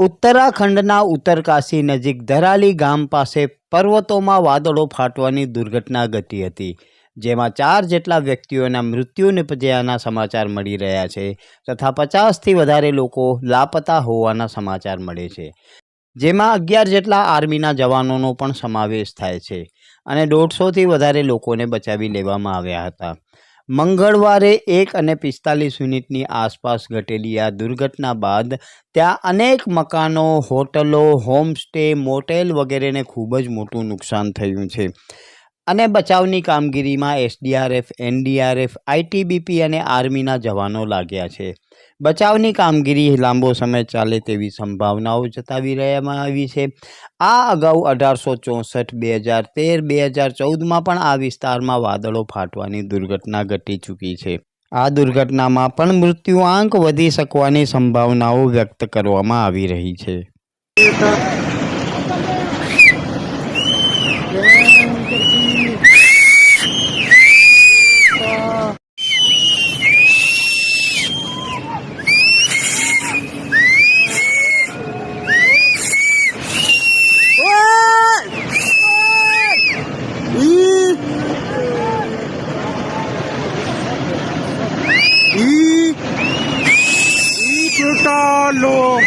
ઉત્તરાખંડના ઉત્તરકાશી નજીક ધરાલી ગામ પાસે પર્વતોમાં વાદળો ફાટવાની દુર્ઘટના ઘટી હતી, જેમાં ચાર જેટલા વ્યક્તિઓના મૃત્યુ નિપજ્યાના સમાચાર મળી રહ્યા છે તથા પચાસથી વધારે લોકો લાપતા હોવાના સમાચાર મળે છે. જેમાં અગિયાર જેટલા આર્મીના જવાનોનો પણ સમાવેશ થાય છે અને દોઢસોથી વધારે લોકોને બચાવી લેવામાં આવ્યા હતા. મંગળવારે એક અને પિસ્તાલીસ મિનિટની આસપાસ ઘટેલી આ દુર્ઘટના બાદ ત્યાં અનેક મકાનો, હોટલો, હોમસ્ટે, મોટેલ વગેરેને ખૂબ જ મોટું નુકસાન થયું છે. અને બચાવની કામગીરીમાં એસડીઆરએફ, એનડીઆરએફ, આઈટીબીપી અને આર્મીના જવાનો લાગ્યા છે. બચાવની કામગીરી લાંબો સમય ચાલે તેવી સંભાવનાઓ જતાવી રહેવામાં આવી છે. આ અગાઉ અઢારસો ચોસઠ, બે હજાર તેર, બે હજાર ચૌદમાં પણ આ વિસ્તારમાં વાદળો ફાટવાની દુર્ઘટના ઘટી ચૂકી છે. આ દુર્ઘટનામાં પણ મૃત્યુઆંક વધી શકવાની સંભાવનાઓ વ્યક્ત કરવામાં આવી રહી છે. Talo!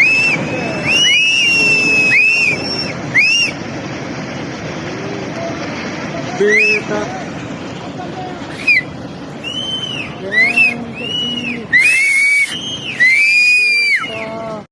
Beta!